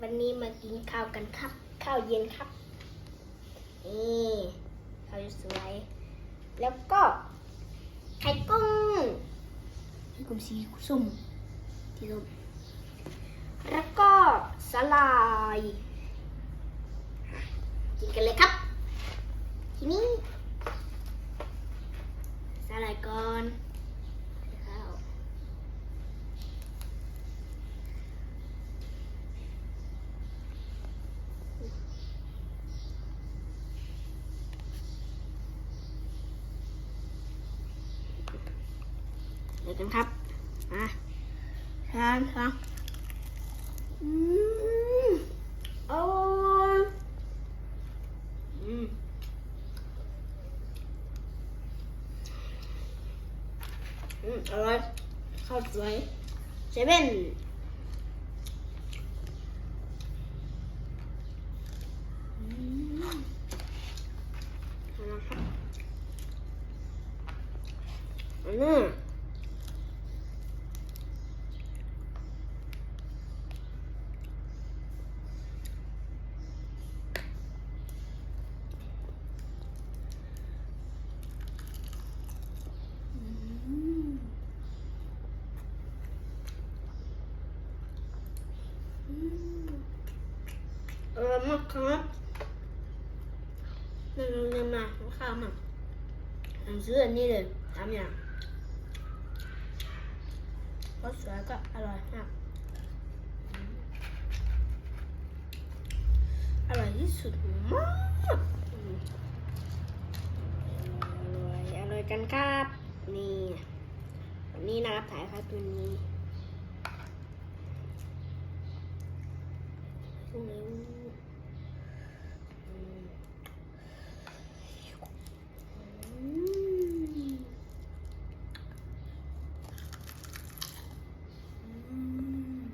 วันนี้มากินข้าวกันครับ ข้าวเย็นครับ นี่ข้าวสวย แล้วก็ไข่กุ้งไข่กุ้งสีส้มสีส้มแล้วก็สลาย กินกันเลยครับ ทีนี้สลายก่อน ดี๋ยวกันครับอะทานครับอืมอร่อยอืมอืมอร่อยข้าวสวยเซเว่นอืมเอาละครับอันนี้ อร่อยมากครับนี่ เราเรียนมาข้าวมาหนังสืออันนี้เลยทำอย่างก็สวยก็อร่อยมากอร่อยที่สุดมากอืมอร่อยอร่อยกันครับ นี่วันนี้นะครับถ่ายครับตัวนี้อืมอืมอืม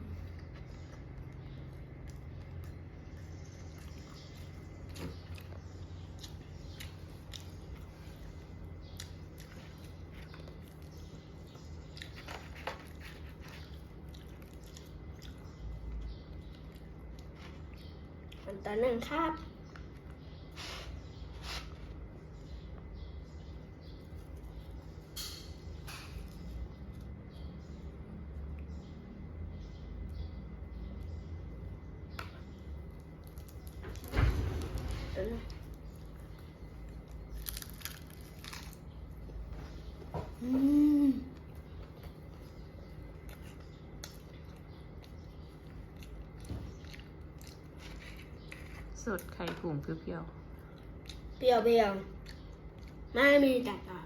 อันต่อหนึ่งครับอืม สดไข่กุ่มเปรี้ยวเปรี้ยวเปรี้ยวไม่มีจัดอะ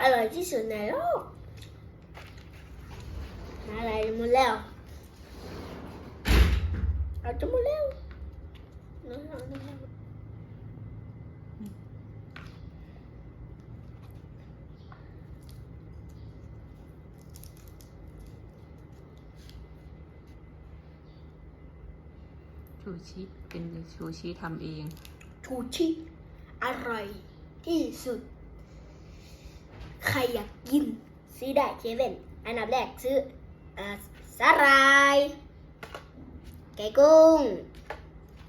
อร่อยที่สุดในโลกอะไรหมดแล้ว เอาจะหมดแล้วน้องๆน้อง ๆ ชูชีเป็นชูชีทำเองๆชูชิอร่อยที่สุด ใครอยากกิน ซื้อได้เซเว่นอันดับแรกซื้ออ่าสาหร่าย ไก่กุ้ง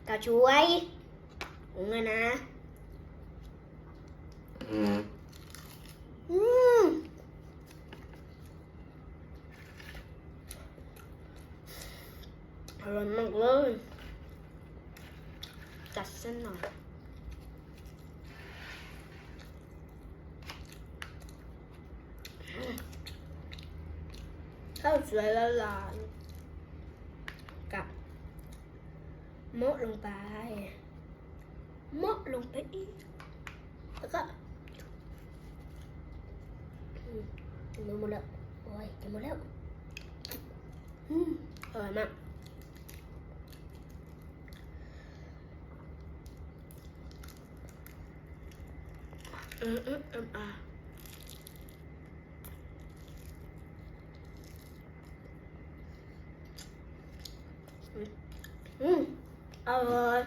กระช่วยหุงอะนะอืมอร่อยมากเลยจั ดเส้นหน่อยข้าวสวยละลายกับโมะลงไปโมะลงไปอีกแล้วก็อืมจะหมดแล้วโอ้ยจะหมดแล้วอืมอร่อยมาก อืมอืมอืมอะอืมอร่อย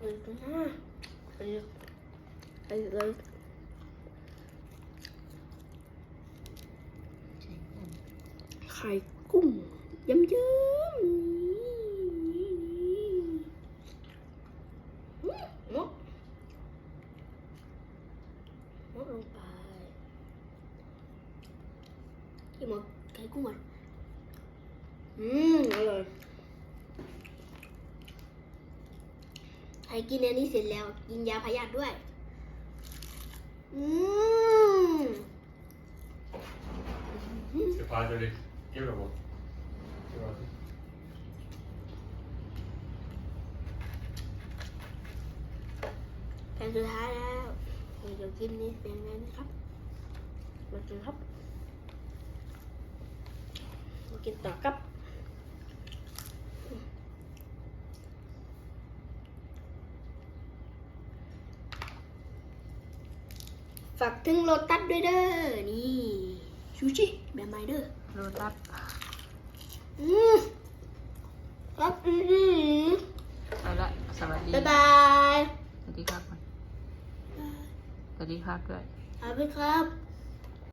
อืมอะสวัสดีไปเลยไข่กุ้งไข่กุ้งเยิ้มๆอืมมกมกลงไป กินหมดไข่กุ้งก่อนอืมอร่อยใครกินอันนี้เสร็จแล้ว กินยาพยาธิด้วย อืม Surprise already. Give it a look. Give it a look. แผ่นสุดท้ายแล้วเดี๋ยวกินนี้เป็นไงนะครับมากินครับมา กินต่อครับฝากถึงโลตัสด้วยเด้อ นี่ซูชิแบบใหม่เด้อโรตัสอืมครับอืมไปละสวัสดีบ๊ายบาย สวัสดีครับก่อนสวัสดีครับด้วยขอบคุณครับ